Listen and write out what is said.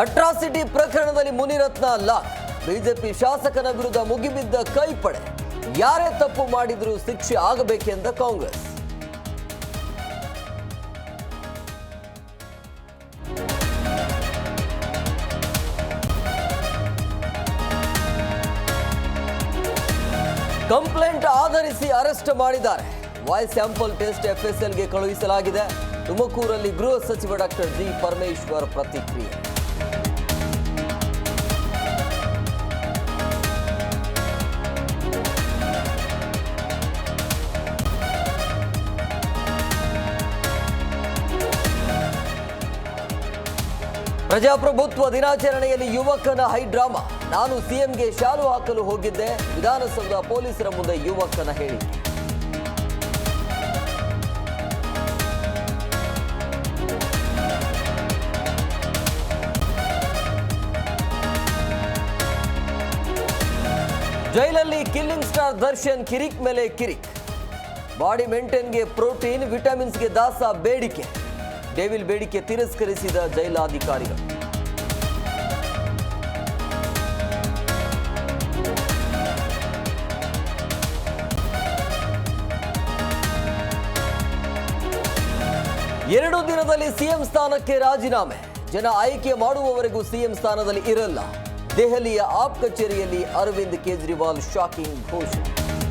Atrocity ಪ್ರಕರಣದಲ್ಲಿ Munirathna lock BJP ಶಾಸಕನ ವಿರುದ್ಧ ಮುಗಿಬಿದ್ದ ಕೈಪಡೆ. ಯಾರೇ ತಪ್ಪು ಮಾಡಿದರೂ ಶಿಕ್ಷೆ ಆಗಬೇಕೆಂದ ಕಾಂಗ್ರೆಸ್. ಕಂಪ್ಲೇಂಟ್ ಆಧರಿಸಿ ಅರೆಸ್ಟ್ ಮಾಡಿದ್ದಾರೆ. ವಾಯ್ಸ್ ಸ್ಯಾಂಪಲ್ ಟೆಸ್ಟ್ ಎಫ್ಎಸ್ಎಲ್ಗೆ ಕಳುಹಿಸಲಾಗಿದೆ. ತುಮಕೂರಲ್ಲಿ ಗೃಹ ಸಚಿವ ಡಾಕ್ಟರ್ ಜಿ ಪರಮೇಶ್ವರ್ ಪ್ರತಿಕ್ರಿಯೆ. ಪ್ರಜಾಪ್ರಭುತ್ವ ದಿನಾಚರಣೆಯಲ್ಲಿ ಯುವಕನ ಹೈಡ್ರಾಮಾ ನಾನು ಸಿಎಂಗೆ ಶಾಲು ಹಾಕಲು ಹೋಗಿದ್ದೆ. ವಿಧಾನಸೌಧ ಪೊಲೀಸರ ಮುಂದೆ ಯುವಕನ ಹೇಳಿ. ಜೈಲಲ್ಲಿ ಕಿಲ್ಲಿಂಗ್ ಸ್ಟಾರ್ ದರ್ಶನ್ ಕಿರಿಕ್ ಮೇಲೆ ಕಿರಿಕ್. ಬಾಡಿ ಮೇಂಟೈನ್ಗೆ ಪ್ರೋಟೀನ್, ವಿಟಮಿನ್ಸ್ಗೆ ದಾಸ, ಬೇಡಿಕೆ. ಡೇವಿಲ್ ಬೇಡಿಕೆ ತಿರಸ್ಕರಿಸಿದ ಜೈಲಾಧಿಕಾರಿಗಳು. ಎರಡು ದಿನದಲ್ಲಿ ಸಿಎಂ ಸ್ಥಾನಕ್ಕೆ ರಾಜೀನಾಮೆ. ಜನ ಆಯ್ಕೆ ಮಾಡುವವರೆಗೂ ಸಿಎಂ ಸ್ಥಾನದಲ್ಲಿ ಇರಲ್ಲ. ದೆಹಲಿಯ ಆಪ್ ಕಚೇರಿಯಲ್ಲಿ ಅರವಿಂದ್ ಕೇಜ್ರಿವಾಲ್ ಶಾಕಿಂಗ್ ಘೋಷಣೆ.